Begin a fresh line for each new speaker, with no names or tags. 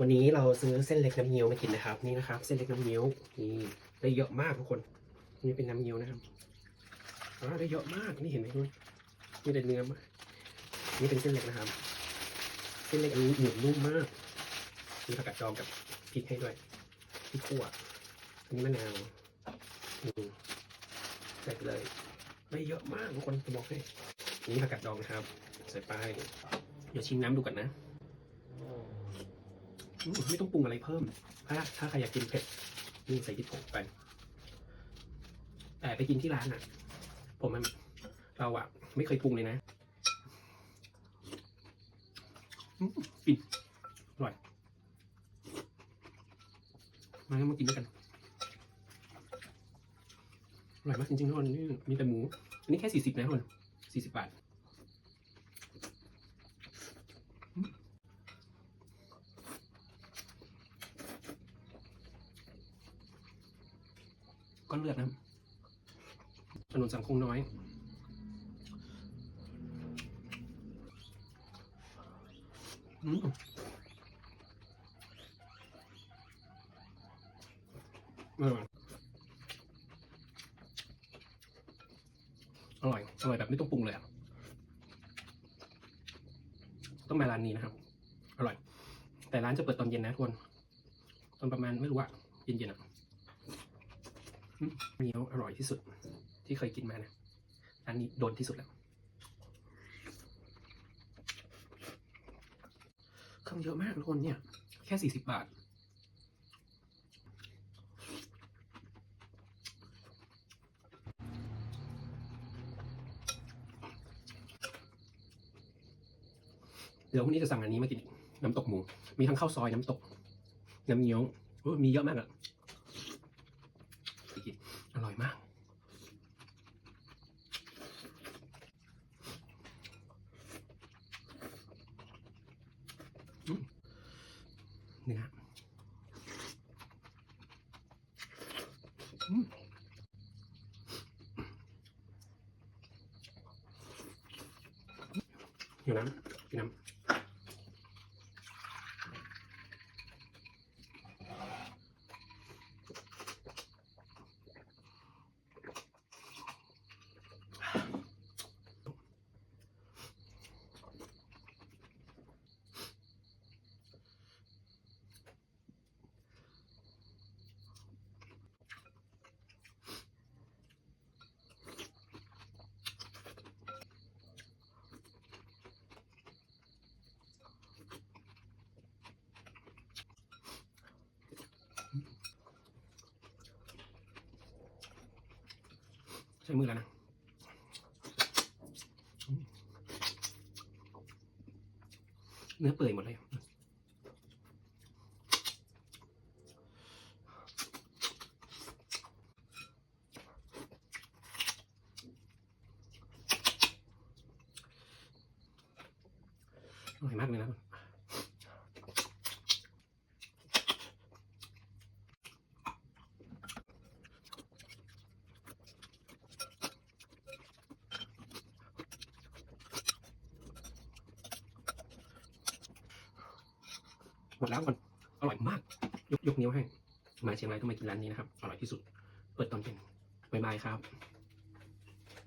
วันนี้เราซื้อเส้นเล็กน้ำเงี้ยวมากินนะครับนี่นะครับ เส้นเล็กน้ำเงี้ยวนี่ได้เยอะมากทุกคนนี่เป็นน้ำเงี้ยวนะครับอ่าได้เยอะมากนี่เห็นไหมทุกคนนี่เป็นเนื้อมานี่เป็นเส้นเล็กนะครับ เส้นเล็กอันนี้เหนียวนุ่มมากมีผักกาดดองกับพริกให้ด้วยพริกขั่วอันนี้มะนาวอืมใส่ไปเลยได้เยอะมากทุกคนจะบอกให้นี่ผักกาดดองนะครับ ใส่ไปเดี๋ยวชิมน้ำดูก่อนนะ ไม่ต้องปรุงอะไรเพิ่ม ถ้าถ้าใครอยากกินเผ็ดนี่ใส่พริกผงไป แต่ไปกินที่ร้านอะ ผมมันเราอะ ไม่เคยปรุงเลยนะอืมฟินอร่อย มาแล้วมากินด้วยกันอร่อยมากจริงๆทุกคนนี่มีแต่หมู อันนี้แค่สี่สิบนะทุกคนสี่สิบบาท ก้อนเลือดนะถนนสังคงน้อย อืมอร่อยอร่อย อร่อยแบบไม่ต้องปรุงเลยต้องมาร้านนี้นะครับ อร่อย แต่ร้านจะเปิดตอนเย็นนะทุกคน ตอนประมาณไม่รู้อะเย็นๆอะ เหนียวอร่อยที่สุด ที่เคยกินมานะอันนี้โดนที่สุดแล้วเครื่องเยอะมากทุกคนเนี่ย แค่สี่สิบบาท เดี๋ยววันนี้จะสั่งอันนี้มากินน้ำตกหมู มีทั้งข้าวซอยน้ำตก น้ำเงี้ยวมีเยอะมากอะ อร่อยมากอืมเนื้ออืมอยู่น้ำกินน้ำ ใช้มือแล้วนะเนื้อเปื่อยหมดเลยอร่อยมากเลยนะ หมดแล้วก่อนอร่อยมาก ยกยกนิ้วให้ มาเชียงรายต้องมากินร้านนี้นะครับ อร่อยที่สุด เปิดตอนเย็นบ๊ายบายครับ